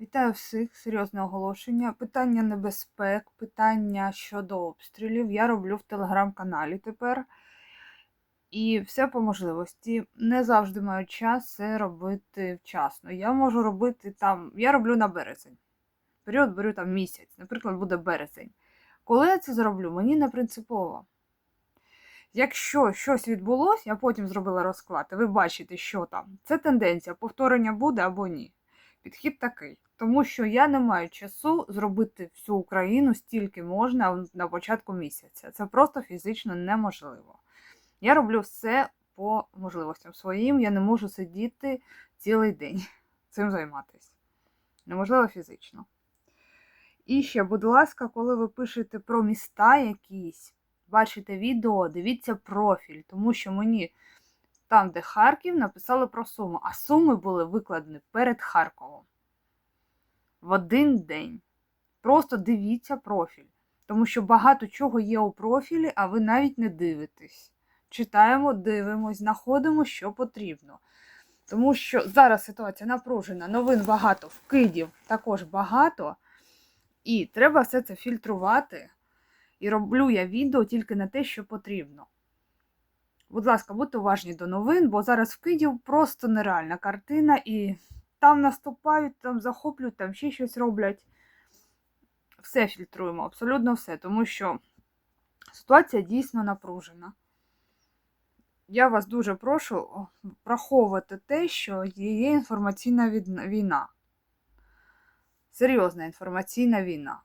Вітаю всіх, серйозне оголошення. Питання небезпек, питання щодо обстрілів я роблю в телеграм-каналі тепер. І все по можливості. Не завжди маю час це робити вчасно. Я можу робити там, я роблю на березень. Період беру там місяць, наприклад, буде березень. Коли я це зроблю, мені не принципово. Якщо щось відбулося, я потім зробила розклад, і ви бачите, що там. Це тенденція, повторення буде або ні. Підхід такий. Тому що я не маю часу зробити всю Україну стільки можна на початку місяця. Це просто фізично неможливо. Я роблю все по можливостям своїм. Я не можу сидіти цілий день цим займатися. Неможливо фізично. І ще, будь ласка, коли ви пишете про міста якісь, бачите відео, дивіться профіль, тому що мені там, де Харків, написали про Суми, а Суми були викладені перед Харковом. В один день. Просто дивіться профіль. Тому що багато чого є у профілі, а ви навіть не дивитесь. Читаємо, дивимось, знаходимо, що потрібно. Тому що зараз ситуація напружена, новин багато, вкидів також багато. І треба все це фільтрувати. І роблю я відео тільки на те, що потрібно. Будь ласка, будьте уважні до новин, бо зараз вкидів просто нереальна картина, і там наступають, там захоплюють, там ще щось роблять. Все фільтруємо, абсолютно все, тому що ситуація дійсно напружена. Я вас дуже прошу враховувати те, що є інформаційна війна. Серйозна інформаційна війна.